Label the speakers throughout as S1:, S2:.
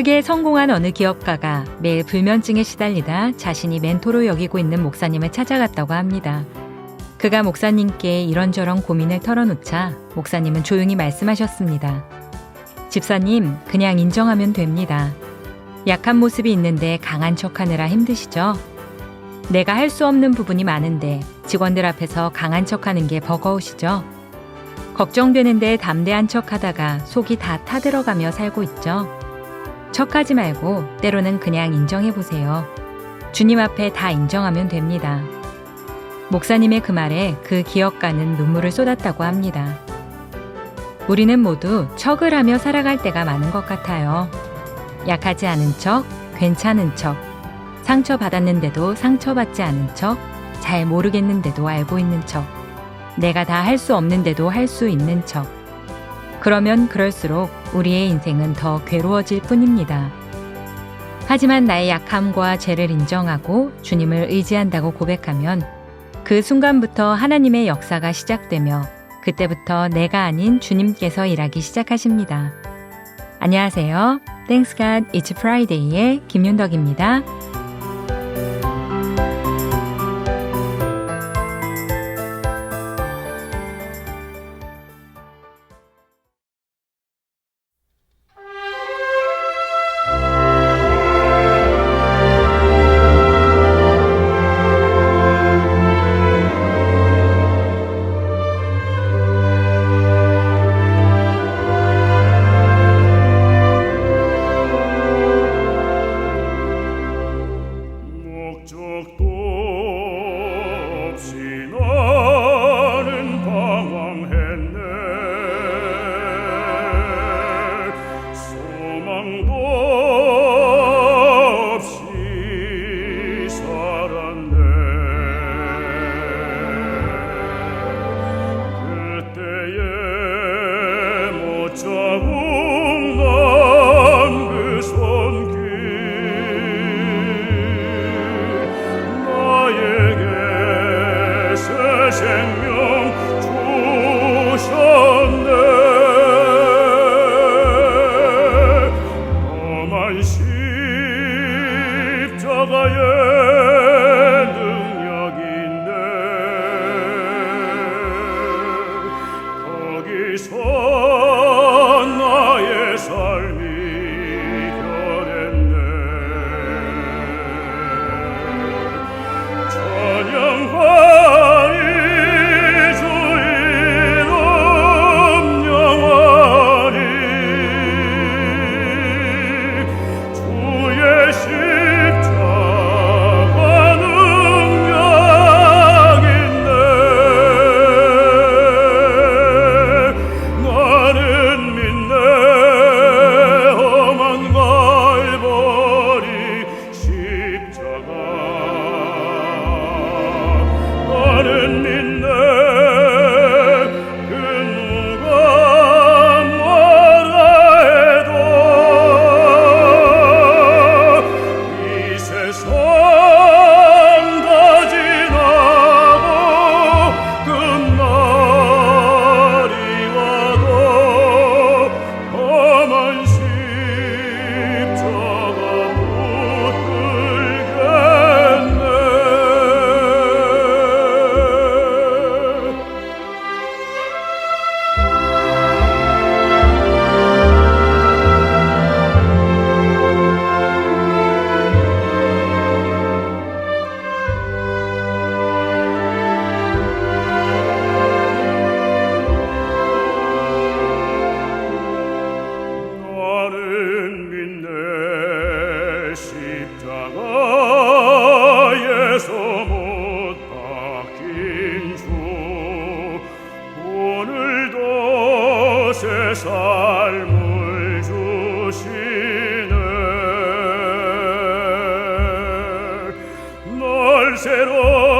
S1: 크게 성공한 어느 기업가가 매일 불면증에 시달리다 자신이 멘토로 여기고 있는 목사님을 찾아갔다고 합니다. 그가 목사님께 이런저런 고민을 털어놓자 목사님은 조용히 말씀하셨습니다. 집사님, 그냥 인정하면 됩니다. 약한 모습이 있는데 강한 척 하느라 힘드시죠? 내가 할 수 없는 부분이 많은데 직원들 앞에서 강한 척 하는 게 버거우시죠? 걱정되는데 담대한 척 하다가 속이 다 타들어가며 살고 있죠? 척하지 말고 때로는 그냥 인정해 보세요. 주님 앞에 다 인정하면 됩니다. 목사님의 그 말에 그 기업가는 눈물을 쏟았다고 합니다. 우리는 모두 척을 하며 살아갈 때가 많은 것 같아요. 약하지 않은 척, 괜찮은 척, 상처받았는데도 상처받지 않은 척, 잘 모르겠는데도 알고 있는 척, 내가 다 할 수 없는데도 할 수 있는 척. 그러면 그럴수록 우리의 인생은 더 괴로워질 뿐입니다. 하지만 나의 약함과 죄를 인정하고 주님을 의지한다고 고백하면 그 순간부터 하나님의 역사가 시작되며 그때부터 내가 아닌 주님께서 일하기 시작하십니다. 안녕하세요. God It's Friday의 김윤덕입니다.
S2: 목 Menschen volgerò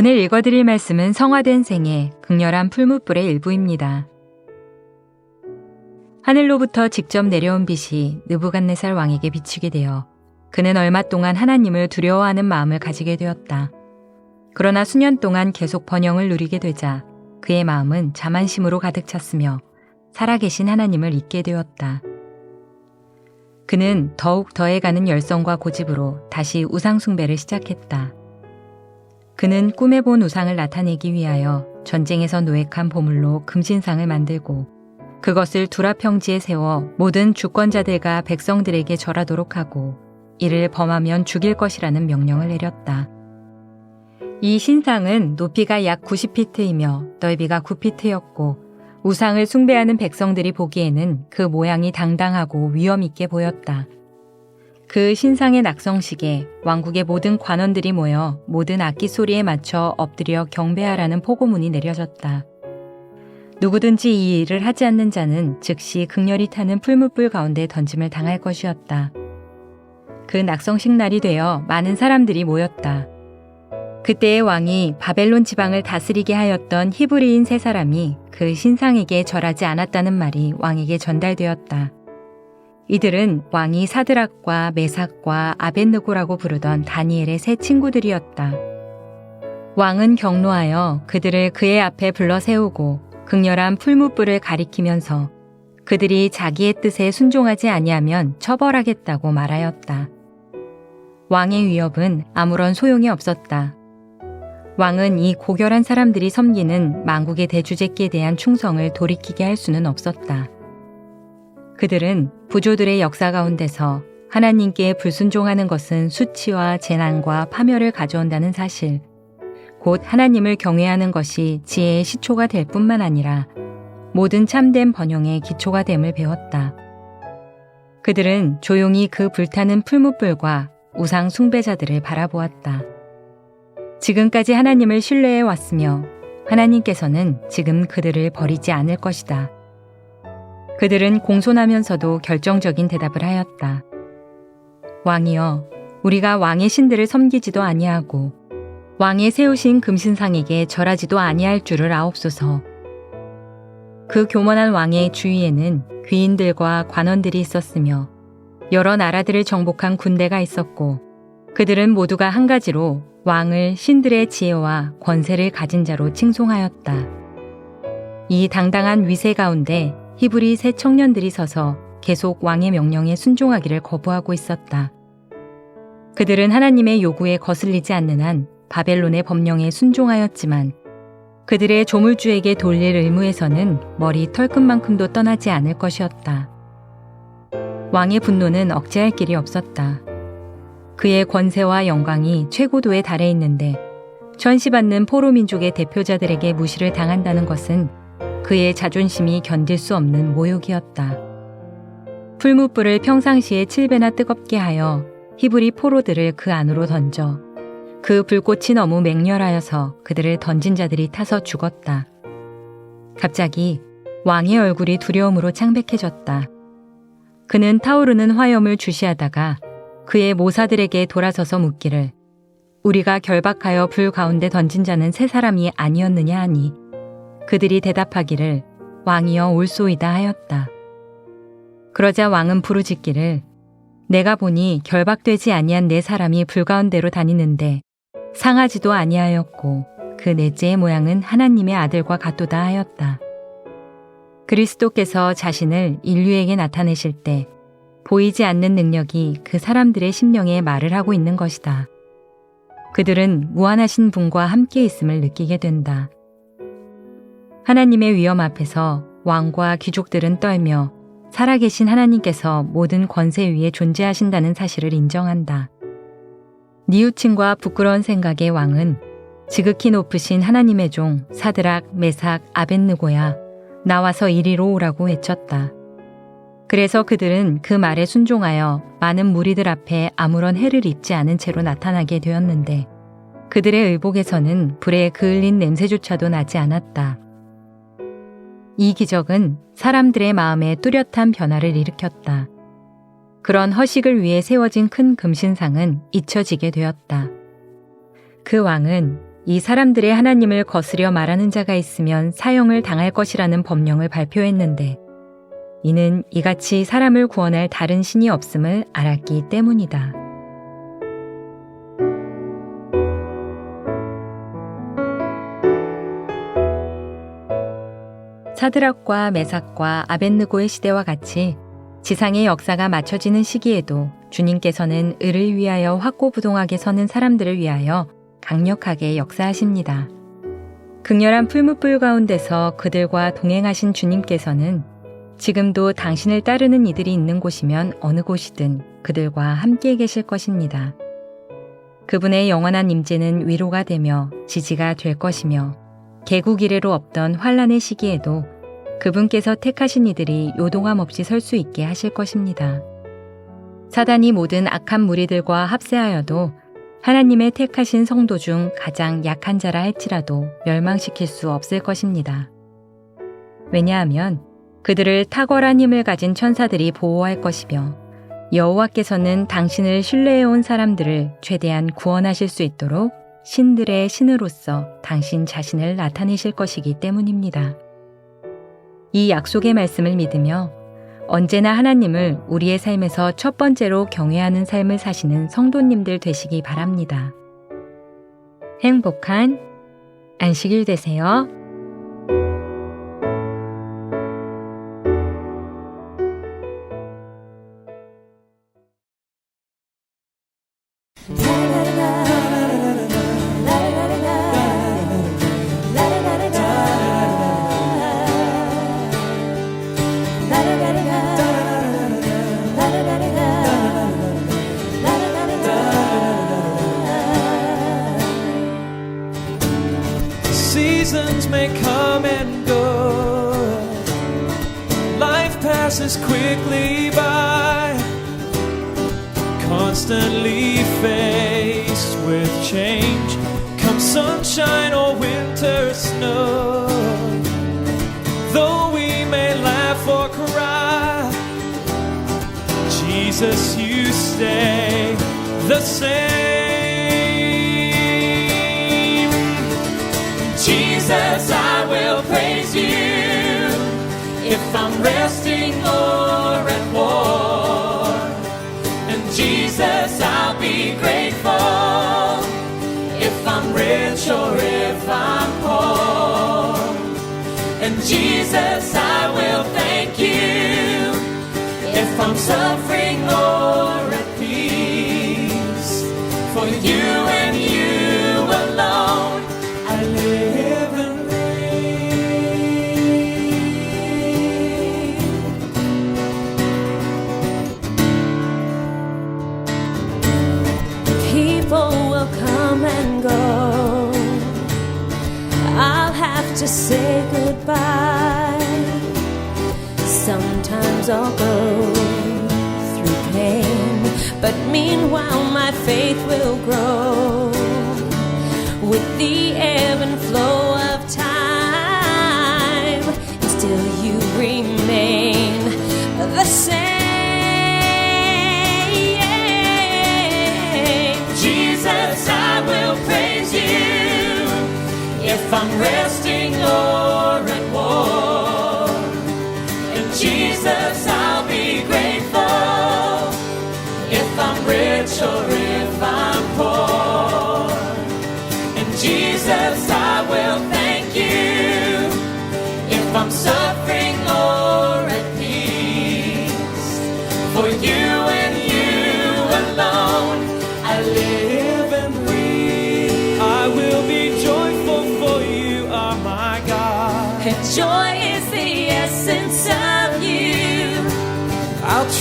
S1: 오늘 읽어드릴 말씀은 성화된 생의 극렬한 풀무불의 일부입니다. 하늘로부터 직접 내려온 빛이 느부갓네살 왕에게 비추게 되어 그는 얼마 동안 하나님을 두려워하는 마음을 가지게 되었다. 그러나 수년 동안 계속 번영을 누리게 되자 그의 마음은 자만심으로 가득 찼으며 살아계신 하나님을 잊게 되었다. 그는 더욱 더해가는 열성과 고집으로 다시 우상숭배를 시작했다. 그는 꿈에 본 우상을 나타내기 위하여 전쟁에서 노획한 보물로 금신상을 만들고 그것을 두라평지에 세워 모든 주권자들과 백성들에게 절하도록 하고 이를 범하면 죽일 것이라는 명령을 내렸다. 이 신상은 높이가 약 90피트이며 넓이가 9피트였고 우상을 숭배하는 백성들이 보기에는 그 모양이 당당하고 위엄 있게 보였다. 그 신상의 낙성식에 왕국의 모든 관원들이 모여 모든 악기 소리에 맞춰 엎드려 경배하라는 포고문이 내려졌다. 누구든지 이 일을 하지 않는 자는 즉시 극렬히 타는 풀무불 가운데 던짐을 당할 것이었다. 그 낙성식 날이 되어 많은 사람들이 모였다. 그때의 왕이 바벨론 지방을 다스리게 하였던 히브리인 세 사람이 그 신상에게 절하지 않았다는 말이 왕에게 전달되었다. 이들은 왕이 사드락과 메삭과 아벤느고라고 부르던 다니엘의 세 친구들이었다. 왕은 경로하여 그들을 그의 앞에 불러 세우고 극렬한 풀무불을 가리키면서 그들이 자기의 뜻에 순종하지 아니하면 처벌하겠다고 말하였다. 왕의 위협은 아무런 소용이 없었다. 왕은 이 고결한 사람들이 섬기는 망국의 대주제께 대한 충성을 돌이키게 할 수는 없었다. 그들은 부조들의 역사 가운데서 하나님께 불순종하는 것은 수치와 재난과 파멸을 가져온다는 사실, 곧 하나님을 경외하는 것이 지혜의 시초가 될 뿐만 아니라 모든 참된 번영의 기초가 됨을 배웠다. 그들은 조용히 그 불타는 풀무불과 우상 숭배자들을 바라보았다. 지금까지 하나님을 신뢰해 왔으며 하나님께서는 지금 그들을 버리지 않을 것이다. 그들은 공손하면서도 결정적인 대답을 하였다. 왕이여, 우리가 왕의 신들을 섬기지도 아니하고 왕의 세우신 금신상에게 절하지도 아니할 줄을 아옵소서. 그 교만한 왕의 주위에는 귀인들과 관원들이 있었으며 여러 나라들을 정복한 군대가 있었고 그들은 모두가 한 가지로 왕을 신들의 지혜와 권세를 가진 자로 칭송하였다. 이 당당한 위세 가운데 히브리 세 청년들이 서서 계속 왕의 명령에 순종하기를 거부하고 있었다. 그들은 하나님의 요구에 거슬리지 않는 한 바벨론의 법령에 순종하였지만 그들의 조물주에게 돌릴 의무에서는 머리 털끝만큼도 떠나지 않을 것이었다. 왕의 분노는 억제할 길이 없었다. 그의 권세와 영광이 최고도에 달해 있는데 전시받는 포로민족의 대표자들에게 무시를 당한다는 것은 그의 자존심이 견딜 수 없는 모욕이었다. 풀무불을 평상시에 7배나 뜨겁게 하여 히브리 포로들을 그 안으로 던져 그 불꽃이 너무 맹렬하여서 그들을 던진 자들이 타서 죽었다. 갑자기 왕의 얼굴이 두려움으로 창백해졌다. 그는 타오르는 화염을 주시하다가 그의 모사들에게 돌아서서 묻기를 우리가 결박하여 불 가운데 던진 자는 세 사람이 아니었느냐 하니 그들이 대답하기를 왕이여 올소이다 하였다. 그러자 왕은 부르짖기를 내가 보니 결박되지 아니한 네 사람이 불 가운데로 다니는데 상하지도 아니하였고 그 넷째의 모양은 하나님의 아들과 같도다 하였다. 그리스도께서 자신을 인류에게 나타내실 때 보이지 않는 능력이 그 사람들의 심령에 말을 하고 있는 것이다. 그들은 무한하신 분과 함께 있음을 느끼게 된다. 하나님의 위엄 앞에서 왕과 귀족들은 떨며 살아계신 하나님께서 모든 권세 위에 존재하신다는 사실을 인정한다. 니우친과 부끄러운 생각의 왕은 지극히 높으신 하나님의 종 사드락, 메삭, 아벤느고야 나와서 이리로 오라고 외쳤다. 그래서 그들은 그 말에 순종하여 많은 무리들 앞에 아무런 해를 입지 않은 채로 나타나게 되었는데 그들의 의복에서는 불에 그을린 냄새조차도 나지 않았다. 이 기적은 사람들의 마음에 뚜렷한 변화를 일으켰다. 그런 허식을 위해 세워진 큰 금신상은 잊혀지게 되었다. 그 왕은 이 사람들의 하나님을 거스려 말하는 자가 있으면 사형을 당할 것이라는 법령을 발표했는데 이는 이같이 사람을 구원할 다른 신이 없음을 알았기 때문이다. 사드락과 메삭과 아벤느고의 시대와 같이 지상의 역사가 맞춰지는 시기에도 주님께서는 을을 위하여 확고부동하게 서는 사람들을 위하여 강력하게 역사하십니다. 극렬한 풀무불 가운데서 그들과 동행하신 주님께서는 지금도 당신을 따르는 이들이 있는 곳이면 어느 곳이든 그들과 함께 계실 것입니다. 그분의 영원한 임재는 위로가 되며 지지가 될 것이며 개국 이래로 없던 환란의 시기에도 그분께서 택하신 이들이 요동함 없이 설 수 있게 하실 것입니다. 사단이 모든 악한 무리들과 합세하여도 하나님의 택하신 성도 중 가장 약한 자라 할지라도 멸망시킬 수 없을 것입니다. 왜냐하면 그들을 탁월한 힘을 가진 천사들이 보호할 것이며 여호와께서는 당신을 신뢰해온 사람들을 최대한 구원하실 수 있도록 신들의 신으로서 당신 자신을 나타내실 것이기 때문입니다. 이 약속의 말씀을 믿으며 언제나 하나님을 우리의 삶에서 첫 번째로 경외하는 삶을 사시는 성도님들 되시기 바랍니다. 행복한 안식일 되세요.
S3: Though we may laugh or cry, Jesus, you stay the same. Jesus, I will praise you if I'm resting or at war. And Jesus, I'll be grateful if I'm rich or if I'm Jesus, I will thank you. If I'm suffering
S4: Sometimes I'll go through pain, but meanwhile, my faith will grow with the ebb and flow of time. And still, you remain the same.
S3: Jesus, I will praise you if I'm resting or at war. Jesus, I'll be grateful if I'm rich or if I'm poor. And Jesus, I will thank you if I'm suffering or at peace. For you and you alone, I live and breathe. I will be joyful, for you are my God.
S4: And joy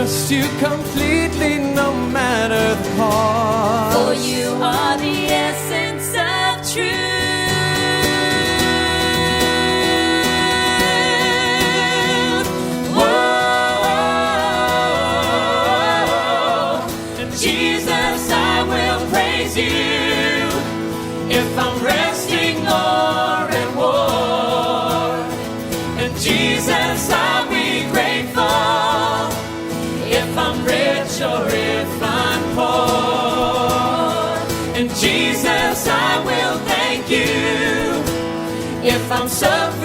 S3: trust you completely, no matter the cost.
S4: For you are the essence of truth. suffer.